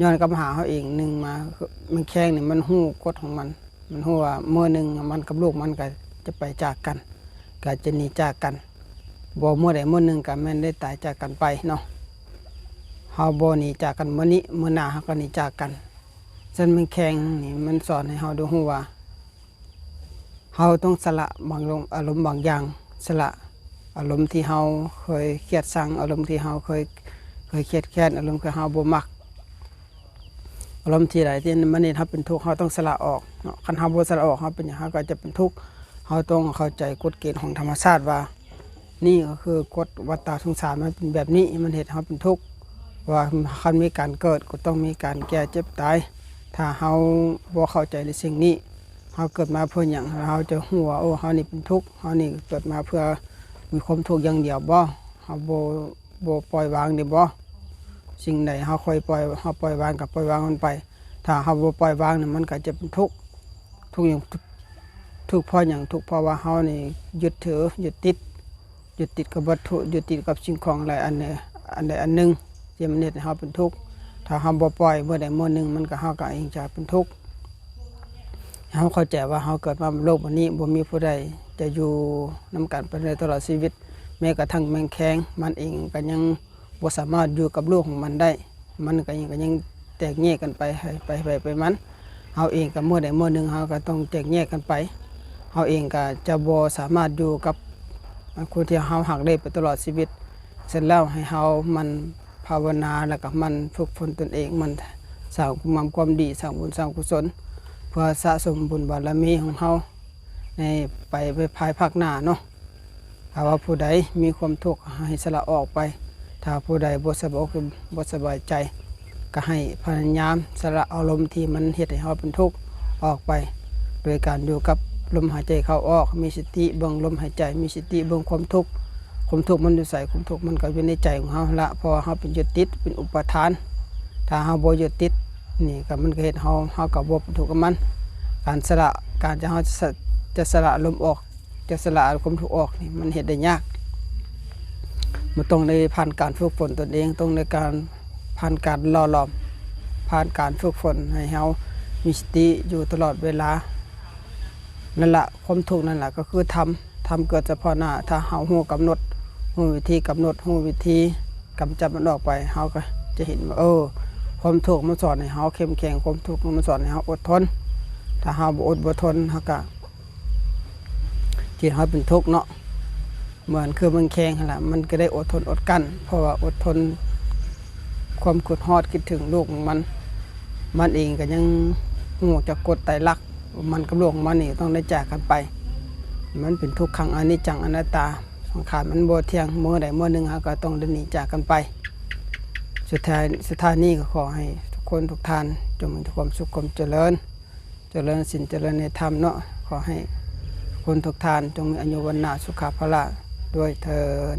ย้อนกลับมาหาเขาเองหนึ่งมา มันแข้งนี่มันหู้กฎของมัน มันหู้ว่าเมื่อหนึ่งมันกับลูกมันก็จะไปจากกันก็จะหนีจากกันบ่เมื่อใดเมื่อหนึ่งก็แม่นได้ตายจากกันไปเนาะเฮาบ่หนีจากกันเมื่อนี้เมื่อหน้าเฮาก็หนีจากกันฉะนันมันแข้งนี่มันสอนให้เฮาดูฮู้ว่าเฮาต้องสละบางลงอารมณ์บางอย่างสละอารมณ์ที่เฮาเคยเครียดชังอารมณ์ที่เฮาเคยเคยเครียดแค้นอารมณ์ที่เฮาบ่มัก อารมณ์ที่ใดที่มันนี่เฮาเป็นทุกข์เฮาต้องสละออกเนาะคันเฮาบ่สละออกเฮาเป็นหยังเฮาก็จะเป็นทุกข์เฮาต้องเข้าใจกฎเกณฑ์ของธรรมชาติว่า นี่ก็คือกฎวัฏฏะสงสารมันเป็นแบบนี้มันเฮ็ดเฮาเป็นทุกข์ว่าคันมีการเกิดก็ต้องมีการแก่เจ็บตาย ถ้าเฮาบ่เข้าใจในสิ่งนี้เฮาเกิดมาเพื่อหยังเฮาจะฮู้ว่าโอ้เฮานี่เป็นทุกข์เฮานี่เกิดมาเพื่อมีความทุกข์อย่างเดียวบ่เฮาบ่บ่ปล่อยวางได้บ่ สิ่งใดเฮาค่อยปล่อยเฮาปล่อยวางกับปล่อยวางมันไป ถ้าเฮาบ่ปล่อยวางเนี่ยมันก็จะเป็นทุกข์ทุกอย่างทุกทุกข์เพรางทุกเพราะว่าเฮานี่ยึดถือยึดติดยึดติดกับวัตถุยึดติดกับสิ่งของหลายอันเนี่ยอันใดอันหนึ่งที่มันเฮ็ดให้เฮาเป็นทุกข์ถ้าเฮาบ่ปล่อยเมื่อใดเมื่อหนึ่งมันก็เฮาก็เองจะเป็นทุกข์เฮาเข้าใจว่าเฮาเกิดมาบนโลกบันนี้บ่มีผู้ใดจะอยู่นํกันไปในตลอดชีวิต แม้กระทั่งแมงแคงมันเองก็ยัง บ่าสามารถอยู่กับลูกของมันได้ มันก็ยังก็ยังแตกแยกกันไปไปไปไปมันเฮาเองก็เมื่อใดเมื่อหนึ่งเฮาก็ต้องแตกแยกกันไปเฮาเองก็จะบ่สามารถอยู่กับคนที่เฮาหักได้ไปตลอดชีวิต เสร็จแล้วให้เฮามันภาวนาแล้วก็มันฝึกฝนตนเองมันสร้างความความดีสร้างบุญสร้างกุศล เพื่อสะสมบุญบารมีของเฮาในไปไปภายภาคหน้าเนาะถ้าว่าผู้ใดมีความทุกข์ให้สละออกไป ถ้าผู้ใดบ่สบายอกบ่สบายใจ ก็ให้พยายามสละอารมณ์ที่มันเฮ็ดให้เฮาเป็นทุกข์ออกไป โดยการอยู่กับลมหายใจเข้าออก มีสติเบิ่งลมหายใจ มีสติเบิ่งความทุกข์ความทุกข์มันอยู่ใส่ความทุกข์มันก็อยู่ในใจของเฮาละพราะว่าเฮาเป็นยึดติดเป็นอุปทาน ถ้าเฮาบ่ยึดติดนี่ก็มันก็เฮ็ดเฮาเฮาก็บ่เป็นทุกข์กับมัน การสละการจะเฮาจะสละลมออก จะสละความทุกข์ออกนี่มันเห็นได้ยาก มันต้องในผ่านการฝึกฝนตนเองต้องในการผ่านการล่อหลอมผ่านการฝึกฝนให้เฮามีสติอยู่ตลอดเวลานั่นแหละความทุกนั่นแหละก็คือทำทำเกิดเฉพาะหน้าถ้าเฮาฮู้กำหนดฮู้วิธีกำหนดฮู้วิธีกำจัดมันออกไปเฮาก็จะเห็นว่าเออ ความทุกมันสอนให้เฮาเข้มแข็งความทุกมันสอนให้เฮาอดทน ถ้าเฮาบ่อดบ่ทนเฮาก็ที่เขาเป็นทุกข์เนาะ เหมือนคือมันแข็งหละมันก็ได้อดทนอดกั้นเพราะว่าอดทน ความกดฮอดคิดถึงลูกของมัน มันเองก็ยังห่วจะกดไตรลัก มันกับลูกของมันนี่ต้องได้จากกันไป มันเป็นทุกขังอนิจจังอนัตตาสังขารมันโบเที่ยงเมื่อใดเมื่อหนึ่งเราก็ต้องได้หนีจากกันไป สุดท้ายสุดท้ายนี้ก็ขอให้ทุกคนทุกท่านจงมีความสุขความเจริญ เจริญสินเจริญในธรรมเนาะขอให้คนทุกท่านจงมีอายุวันนาสุขภาละ ด้วยเทิน